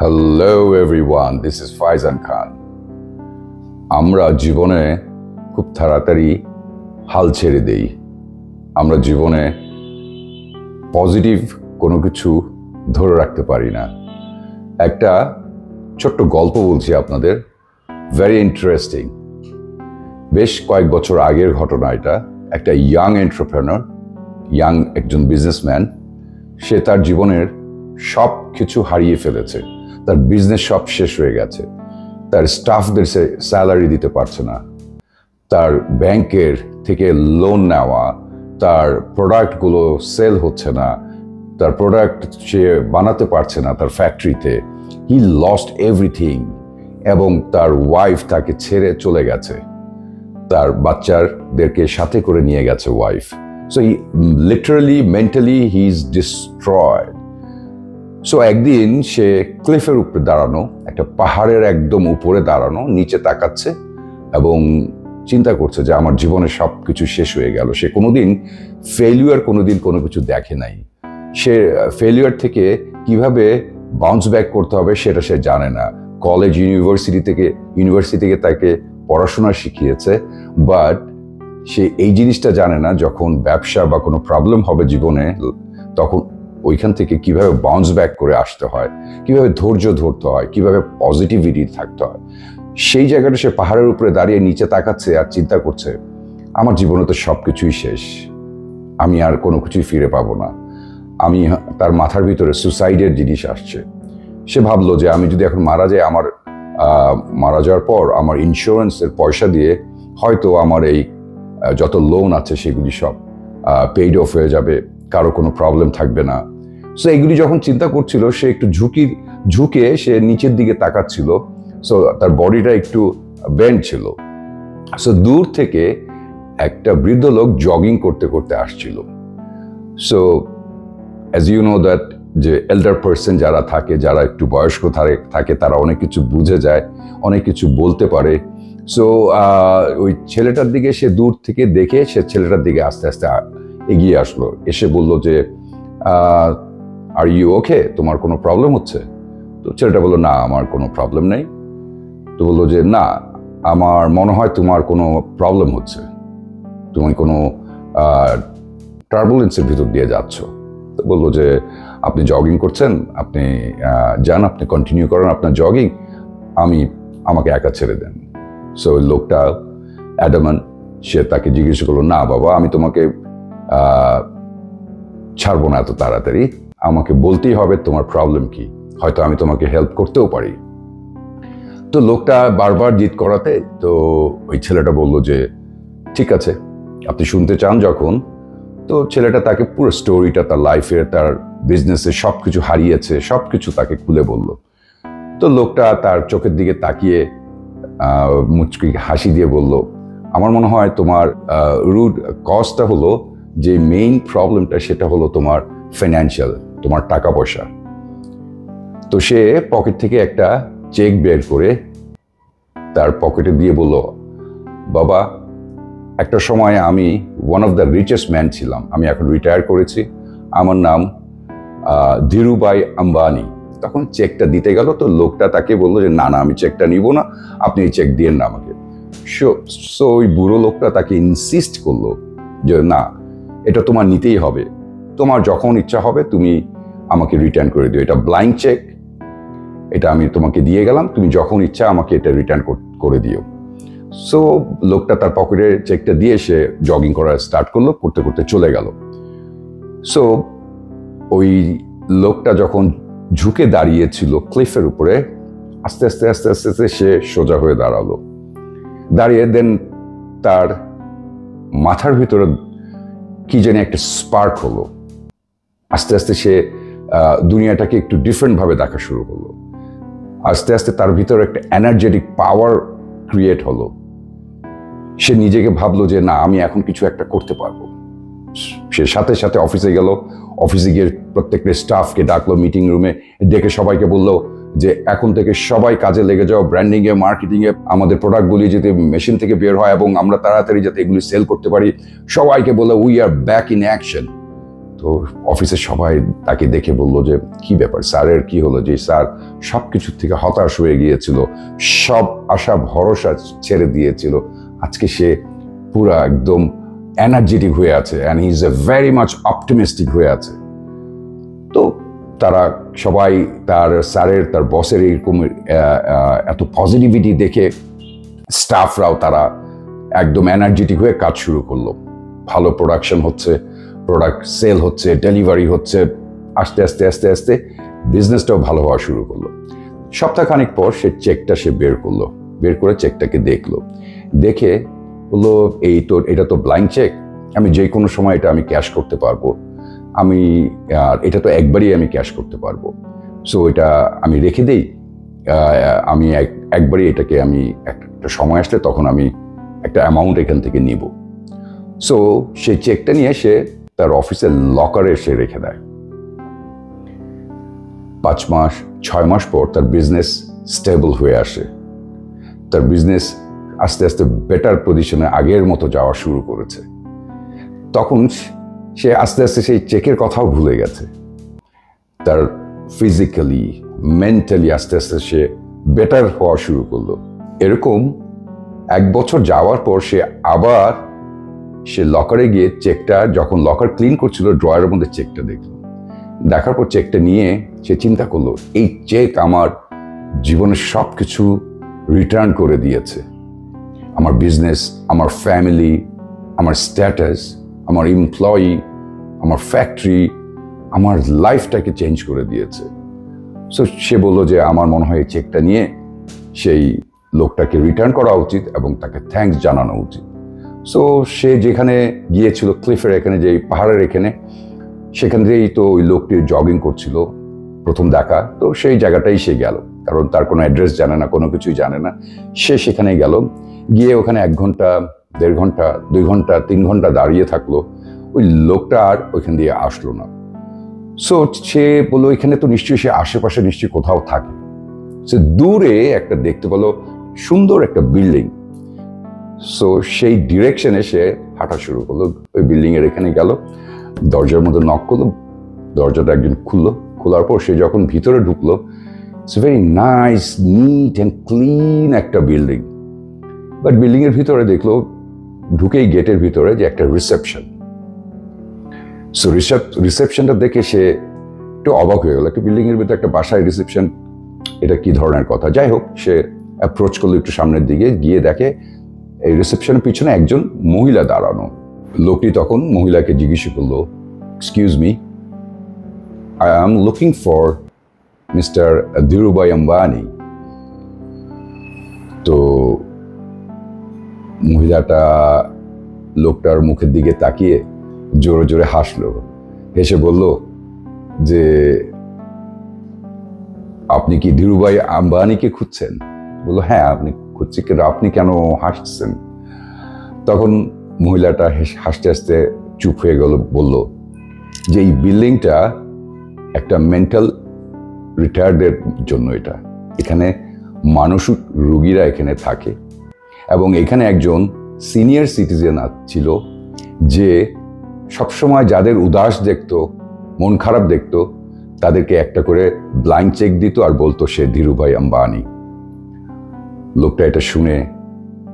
Hello everyone this is Faizan Khan আমরা জীবনে খুব তাড়াতাড়ি হাল ছেড়ে দেই। আমরা জীবনে পজিটিভ কোনো কিছু ধরে রাখতে পারি না। একটা ছোট্ট গল্প বলছি আপনাদের। ভেরি ইন্টারেস্টিং বেশ কয়েক বছর আগের ঘটনা এটা। একটা ইয়াং এন্টারপ্রেনার ইয়াং একজন বিজনেসম্যান সে তার জীবনের সব কিছু হারিয়ে ফেলেছে। তার বিজনেস সব শেষ হয়ে গেছে। তার স্টাফদের সে স্যালারি দিতে পারছে না। তার ব্যাংকের থেকে লোন নেওয়া, তার প্রোডাক্টগুলো সেল হচ্ছে না, তার প্রোডাক্ট সে বানাতে পারছে না তার ফ্যাক্টরিতে হি লস্ট এভরিথিং এবং তার ওয়াইফ তাকে ছেড়ে চলে গেছে। তার বাচ্চাদেরকে সাথে করে নিয়ে গেছে wife so he literally mentally he is destroyed so একদিন সে ক্লিফের উপরে দাঁড়ানো, একটা পাহাড়ের একদম উপরে দাঁড়ানো, নিচে তাকাচ্ছে এবং চিন্তা করছে যে আমার জীবনে সব কিছু শেষ হয়ে গেল। সে কোনোদিন ফেলিউর কোনোদিন কোনো কিছু দেখে নাই। সে ফেলিউর থেকে কীভাবে বাউন্স ব্যাক করতে হবে সেটা সে জানে না। কলেজ ইউনিভার্সিটি থেকে ইউনিভার্সিটি থেকে তাকে পড়াশোনা শিখিয়েছে বাট সে এই জিনিসটা জানে না, যখন ব্যবসা বা কোনো প্রবলেম হবে জীবনে, তখন ওইখান থেকে কীভাবে বাউন্স ব্যাক করে আসতে হয়, কীভাবে ধৈর্য ধরতে হয়, কীভাবে পজিটিভিটি থাকতে হয়, সেই জায়গাটা সে পাহাড়ের উপরে দাঁড়িয়ে নিচে তাকাচ্ছে আর চিন্তা করছে, আমার জীবনে তো সব কিছুই শেষ, আমি আর কোনো কিছুই ফিরে পাবো না। আমি তার মাথার ভিতরে সুসাইডের জিনিস আসছে। সে ভাবলো যে আমি যদি এখন মারা যাই, আমার মারা যাওয়ার পর আমার ইন্স্যুরেন্সের পয়সা দিয়ে হয়তো আমার এই যত লোন আছে সেগুলি সব পেইড অফ হয়ে যাবে। কারও কোনো প্রবলেম থাকবে না। সো এগুলি যখন চিন্তা করছিল, সে একটু ঝুঁকি ঝুঁকে সে নিচের দিকে তাকাচ্ছিল। সো তার বডিটা একটু বেন্ড ছিল। সো দূর থেকে একটা বৃদ্ধ লোক জগিং করতে করতে আসছিল। So as you know that যে এল্ডার পার্সন যারা থাকে, যারা একটু বয়স্ক থাকে- তারা অনেক কিছু বুঝে যায়, অনেক কিছু বলতে পারে। সো ওই ছেলেটার দিকে সে দূর থেকে দেখে, সে ছেলেটার দিকে আস্তে আস্তে এগিয়ে আসলো। এসে বলল যে আর ইউ ওকে তোমার কোনো প্রবলেম হচ্ছে? তো ছেলেটা বলল, না, আমার কোনো প্রবলেম নেই। তো বলল যে, না, আমার মনে হয় তোমার কোনো প্রবলেম হচ্ছে। তুমি কোনো টার্বুলেন্সের ভিতর দিয়ে যাচ্ছ। তো বলল যে, আপনি জগিং করছেন, আপনি যান, আপনি কন্টিনিউ করেন আপনার জগিং আমি, আমাকে একা ছেড়ে দেন। সো ওই লোকটা অ্যাডামান সে তাকে জিজ্ঞেস করল, না, বাবা, আমি তোমাকে ছাড়বো না এত তাড়াতাড়ি। আমাকে বলতেই হবে তোমার প্রবলেম কি। হয়তো আমি তোমাকে হেল্প করতেও পারি। তো লোকটা বারবার জিত করাতে তো ওই ছেলেটা বলল যে, ঠিক আছে, আপনি শুনতে চান যখন। তো ছেলেটা তাকে পুরো স্টোরিটা তার লাইফের তার বিজনেসে সব কিছু হারিয়েছে সব কিছু তাকে খুলে বলল। তো লোকটা তার চোখের দিকে তাকিয়ে মুচকি হাসি দিয়ে বলল, আমার মনে হয় তোমার রুট কজটা হলো যে মেইন প্রবলেমটা সেটা হলো তোমার ফিনান্সিয়াল তোমার টাকা পয়সা তো সে পকেট থেকে একটা চেক বের করে তার পকেটে দিয়ে বলল বাবা একটা সময় আমি one of the richest man ছিলাম। আমি এখন রিটায়ার করেছি। আমার নাম আহ, ধীরুভাই আম্বানি। তখন চেকটা দিতে গেল তো লোকটা তাকে বলল যে না না আমি চেকটা নিব না। আপনি এই চেক দিয়েন না আমাকে। সো সো ওই বুড়ো লোকটা তাকে ইনসিস্ট করল যে না এটা তোমার নিতেই হবে। তোমার যখন ইচ্ছা হবে, তুমি আমাকে রিটার্ন করে দিও। এটা ব্লাইন্ড চেক এটা আমি তোমাকে দিয়ে গেলাম। তুমি যখন ইচ্ছা আমাকে এটা রিটার্ন করে দিও। সো লোকটা তার পকেটে চেকটা দিয়ে সে জগিং করা স্টার্ট করল, করতে করতে চলে গেল। সো ওই লোকটা যখন ঝুঁকে দাঁড়িয়েছিল ক্লিফের উপরে, আস্তে আস্তে আস্তে আস্তে আস্তে সে সোজা হয়ে দাঁড়াল। দাঁড়িয়ে দেন তার মাথার ভিতরে কি জানি একটা স্পার্ক হলো। আস্তে আস্তে সে দুনিয়াটাকে একটু ডিফারেন্টভাবে দেখা শুরু করল। আস্তে আস্তে তার ভিতরে একটা এনার্জেটিক পাওয়ার ক্রিয়েট হলো। সে নিজেকে ভাবলো যে, না, আমি এখন কিছু একটা করতে পারব। সে সাথে সাথে অফিসে গেল। অফিসে গিয়ে প্রত্যেকটা স্টাফকে ডাকলো মিটিং রুমে ডেকে সবাইকে বলল যে এখন থেকে সবাই কাজে লেগে যাও ব্র্যান্ডিং এ মার্কেটিং এ, আমাদের প্রোডাক্টগুলি যাতে মেশিন থেকে বের হয় এবং আমরা তাড়াতাড়ি যাতে এগুলি সেল করতে পারি। সবাইকে বলল we are back in action তো অফিসের সবাই তাকে দেখে বলল যে, কি ব্যাপার? স্যারের কি হলো? যে স্যার সব কিছুর থেকে হতাশ হয়ে গিয়েছিল, সব আশা, ভরসা ছেড়ে দিয়েছিল। আজকে সে পুরা একদম এনার্জেটিক হয়ে আছে and he is a very much optimistic হয়ে আছে। তারা সবাই তার স্যারের, তার বসের এরকম এত পজিটিভিটি দেখে স্টাফরাও তারা একদম এনার্জেটিক হয়ে কাজ শুরু করল। ভালো প্রোডাকশন হচ্ছে প্রোডাক্ট সেল হচ্ছে ডেলিভারি হচ্ছে, আস্তে আস্তে আস্তে আস্তে বিজনেসটাও ভালো হওয়া শুরু করল। সপ্তাহখানিক পর সে চেকটা সে বের করল, বের করে চেকটাকে দেখল। দেখে বলল, এই তো এটা তো ব্লাইন্ড চেক আমি যে কোনো সময় এটা আমি ক্যাশ করতে পারব। আমি এটা তো একবারই আমি ক্যাশ করতে পারব। সো এটা আমি রেখে দেই। আমি এক- একবারই এটাকে আমি একটা সময় আসলে তখন আমি একটা অ্যামাউন্ট এখান থেকে নিব। সো সেই চেকটা নিয়ে সে তার অফিসের লকারে সে রেখে দেয়। পাঁচ মাস, ছয় মাস পর তার বিজনেস স্টেবল হয়ে আসে। তার বিজনেস আস্তে আস্তে বেটার পজিশনে আগের মতো যাওয়া শুরু করেছে। তখন সে আস্তে আস্তে সেই চেকের কথাও ভুলে গেছে। তার ফিজিক্যালি মেন্টালি আস্তে আস্তে সে বেটার হওয়া শুরু করল। এরকম এক বছর যাওয়ার পর সে আবার সে লকারে গিয়ে চেকটা, যখন লকার ক্লিন করছিল ড্রয়ারের মধ্যে চেকটা দেখল। দেখার পর চেকটা নিয়ে সে চিন্তা করল, এই চেক আমার জীবনের সব কিছু রিটার্ন করে দিয়েছে। আমার বিজনেস আমার ফ্যামিলি আমার স্ট্যাটাস আমার এমপ্লয়ি আমার ফ্যাক্টরি আমার লাইফটাকে চেঞ্জ করে দিয়েছে। সো সে বলল যে আমার মনে হয় চেকটা নিয়ে সেই লোকটাকে রিটার্ন করা উচিত এবং তাকে থ্যাঙ্কস জানানো উচিত। সো সে যেখানে গিয়েছিল ক্লিফের এখানে, যে পাহাড়ের এখানে, সেখান থেকেই তো ওই লোকটি জগিং করছিল, প্রথম দেখা। তো সেই জায়গাটাই সে গেল। কারণ তার কোনো অ্যাড্রেস জানে না, কোনো কিছুই জানে না। সে সেখানে গেল। গিয়ে ওখানে এক ঘণ্টা দেড় ঘণ্টা, দুই ঘণ্টা, তিন ঘণ্টা দাঁড়িয়ে থাকল, ওই লোকটা আর ওইখান দিয়ে আসলো না। সো সে বলল এখানে তো নিশ্চয়ই সে আশেপাশে নিশ্চয়ই কোথাও থাকে। সে দূরে একটা দেখতে পেল, সুন্দর একটা বিল্ডিং। সো সেই ডিরেকশনে সে হাঁটা শুরু করল, ওই বিল্ডিং এর এখানে গেল, দরজার মধ্যে নক করল, দরজাটা একজন খুললো, খোলার পর সে যখন ভিতরে ঢুকলো it's very nice neat and clean একটা বিল্ডিং। বাট বিল্ডিং এর ভিতরে দেখল ঢুকেই গেটের ভিতরে যে একটা রিসেপশন সো রিসেপ রিসেপশনটা দেখে সে একটু অবাক হয়ে গেল। একটা বিল্ডিং এর ভিতরে একটা বাসায় রিসেপশন এটা কি ধরনের কথা? যাই হোক, সে অ্যাপ্রোচ করল একটু সামনের দিকে, গিয়ে দেখে এই রিসেপশনের পিছনে একজন মহিলা দাঁড়ানো। লোকটি তখন মহিলাকে জিজ্ঞেস করল excuse me I am looking for mister Dhirubhai Ambani মহিলাটা লোকটার মুখের দিকে তাকিয়ে জোরে জোরে হাসলো। হেসে বলল, যে আপনি কি ধীরুভাই আম্বানিকে খুঁজছেন? বলল হ্যাঁ আপনি খুঁজছি, কিন্তু আপনি কেন হাসছেন? তখন মহিলাটা হাসতে হাসতে চুপ হয়ে গেল, বলল, যে এই বিল্ডিংটা একটা মেন্টাল রিটায়ার্ডের জন্য এটা। এখানে মানসিক রুগীরা এখানে থাকে এবং এখানে একজন সিনিয়র সিটিজেন ছিল যে সবসময় যাদের উদাস দেখতো, মন খারাপ দেখতো, তাদেরকে একটা করে ব্লাইন্ড চেক দিত আর বলতো, সে ধীরুভাই আম্বানি। লোকটা এটা শুনে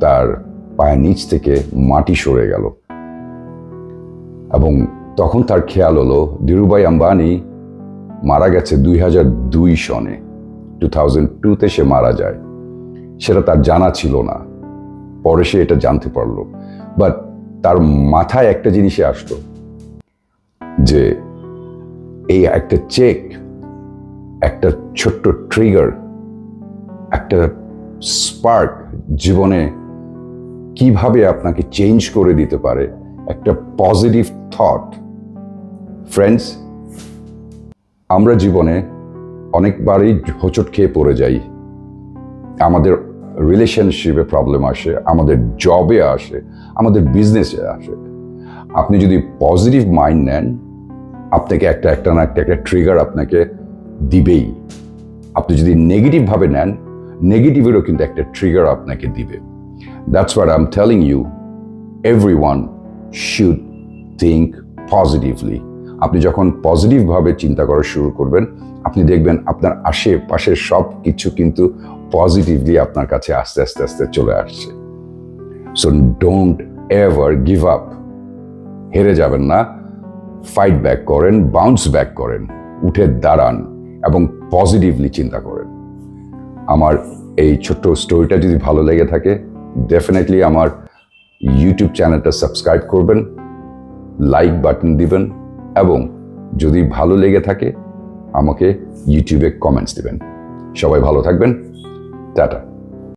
তার পায়ের নিচ থেকে মাটি সরে গেল। এবং তখন তার খেয়াল হলো ধীরুভাই আম্বানি মারা গেছে দুই হাজার দুই সনে। টু থাউজেন্ড টুতে সে মারা যায়। সেটা তার জানা ছিল না। পরে সে এটা জানতে পারল। বাট তার মাথায় একটা জিনিসে আসলো যে এই একটা চেক, একটা ছোট্ট ট্রিগার একটা স্পার্ক জীবনে কীভাবে আপনাকে চেঞ্জ করে দিতে পারে, একটা পজিটিভ থট ফ্রেন্ডস আমরা জীবনে অনেকবারই হোঁচট খেয়ে পড়ে যাই। আমাদের রিলেশনশিপে প্রবলেম আসে, আমাদের জবে আসে, আমাদের বিজনেসে আসে। আপনি যদি পজিটিভ মাইন্ড নেন, আপনাকে একটা একটা না একটা একটা ট্রিগার আপনাকে দিবেই। আপনি যদি নেগেটিভভাবে নেন নেগেটিভেরও কিন্তু একটা ট্রিগার আপনাকে দিবে। That's what I am telling you everyone should think positively আপনি যখন পজিটিভভাবে চিন্তা করা শুরু করবেন, আপনি দেখবেন আপনার আশেপাশের সব কিছু কিন্তু পজিটিভলি আপনার কাছে আস্তে আস্তে আস্তে চলে আসছে। So don't ever give up হেরে যাবেন না। ফাইট ব্যাক করেন বাউন্স ব্যাক করেন, উঠে দাঁড়ান এবং পজিটিভলি চিন্তা করেন। আমার এই ছোট্ট স্টোরিটা যদি ভালো লেগে থাকে ডেফিনেটলি আমার ইউটিউব চ্যানেলটা সাবস্ক্রাইব করবেন লাইক বাটন দিবেন এবং যদি ভালো লেগে থাকে, আমাকে ইউটিউবে কমেন্টস দিবেন। সবাই ভালো থাকবেন। Data.